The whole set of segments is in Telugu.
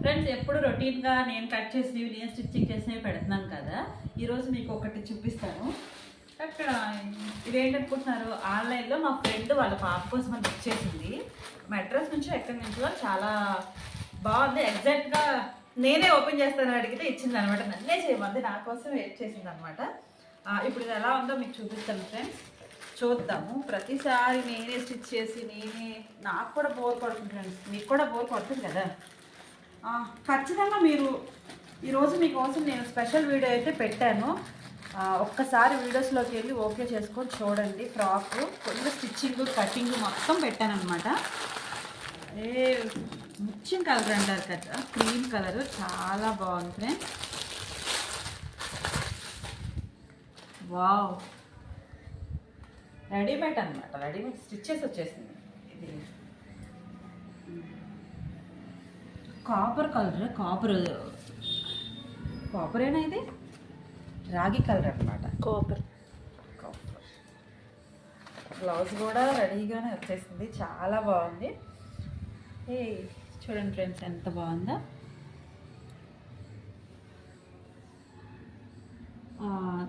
ఫ్రెండ్స్ ఎప్పుడు రొటీన్గా నేను కట్ చేసినవి నేను స్టిచ్చింగ్ చేసినవి పెడుతున్నాను కదా ఈరోజు మీకు ఒకటి చూపిస్తాను. అక్కడ ఇదేంటనుకుంటున్నారు ఆన్లైన్లో మా ఫ్రెండ్ వాళ్ళ పాప కోసం అని బుక్ చేసింది. మెడ్రస్ నుంచి ఎక్కడి నుంచో చాలా బాగుంది. ఎగ్జాక్ట్గా నేనే ఓపెన్ చేస్తానని అడిగితే ఇచ్చింది అనమాట. నన్నే చేయమంది నా కోసం వెయిట్ చేసింది అనమాట. ఇప్పుడు ఇది ఎలా ఉందో మీకు చూపిస్తాను ఫ్రెండ్స్ చూద్దాము. ప్రతిసారి నేనే స్టిచ్ చేసి నేనే నాకు కూడా బోర్ కొడుతుంది ఫ్రెండ్స్ మీకు కూడా బోర్ కొడుతుంది కదా. ఖచ్చితంగా మీరు ఈరోజు మీకోసం నేను స్పెషల్ వీడియో అయితే పెట్టాను. ఒక్కసారి వీడియోస్లోకి వెళ్ళి ఓకే చేసుకొని చూడండి. ఫ్రాక్ కొంచెం స్టిచ్చింగ్ కటింగ్ మొత్తం పెట్టాను అనమాట ఏ ముచ్చిన కలర్ అంటారు కదా క్రీమ్ కలర్ చాలా బాగుంది ఫ్రెండ్స్. వావ్. రెడీమేడ్ అనమాట రెడీమేడ్ స్టిచ్చెస్ వచ్చేసింది. ఇది. కాపర్ కలర్ కాపర్ కాపరేనా ఇది? రాగి కలర్ అనమాట కాపర్. కాపర్. బ్లౌజ్ కూడా రెడీగానే వచ్చేసింది. చాలా బాగుంది. ఏ చూడండి ఫ్రెండ్స్ ఎంత బాగుందో.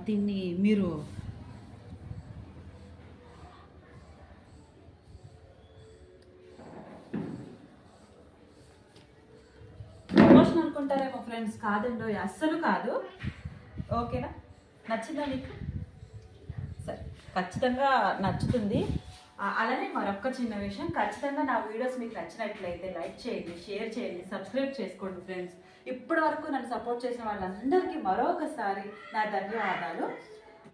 దీన్ని మీరు అనుకుంటారేమో ఫ్రెండ్స్ కాదండి అస్సలు కాదు. ఓకేనా? నచ్చిందా మీకు సరే ఖచ్చితంగా నచ్చుతుంది. అలానే మరొక చిన్న విషయం ఖచ్చితంగా నా వీడియోస్ మీకు నచ్చినట్లయితే లైక్ చేయండి షేర్ చేయండి సబ్స్క్రైబ్ చేసుకోండి ఫ్రెండ్స్. ఇప్పటి వరకు నన్ను సపోర్ట్ చేసిన వాళ్ళందరికీ మరొకసారి నా ధన్యవాదాలు.